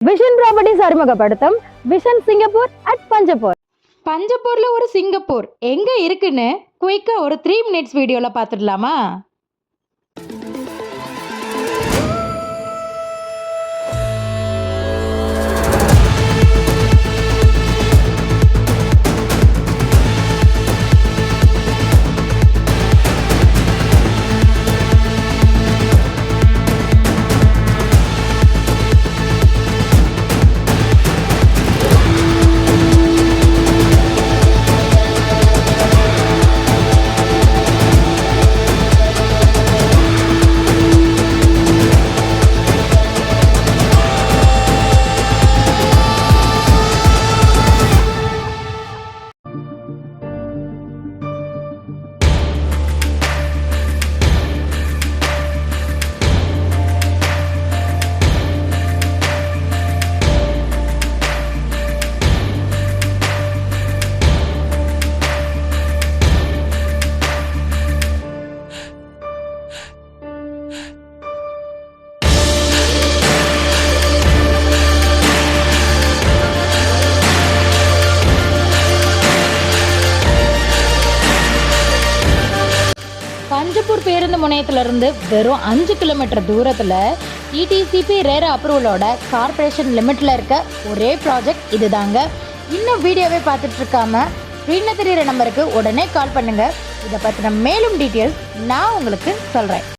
Vision properties அறிமுகப்படுத்தும் vision Singapore at Panjappur பஞ்சப்பூர்ல ஒரு சிங்கப்பூர். எங்க இருக்குன்னு குயிக்கா ஒரு த்ரீ மினிட்ஸ் வீடியோல பார்த்துடலாமா பஞ்சப்பூர் பேருந்து முனையத்திலிருந்து வெறும் அஞ்சு கிலோமீட்டர் தூரத்தில் E இடிசிபி ரேர அப்ரூவலோட கார்ப்பரேஷன் லிமிட்ல இருக்க ஒரே ப்ராஜெக்ட் இதுதாங்க. இன்னும் வீடியோவே பார்த்துட்டு இருக்காம ஸ்க்ரீன்ல தெரிகிற நம்பருக்கு உடனே கால் பண்ணுங்க. இதை பற்றின மேலும் டீட்டெயில்ஸ் நான் உங்களுக்கு சொல்கிறேன்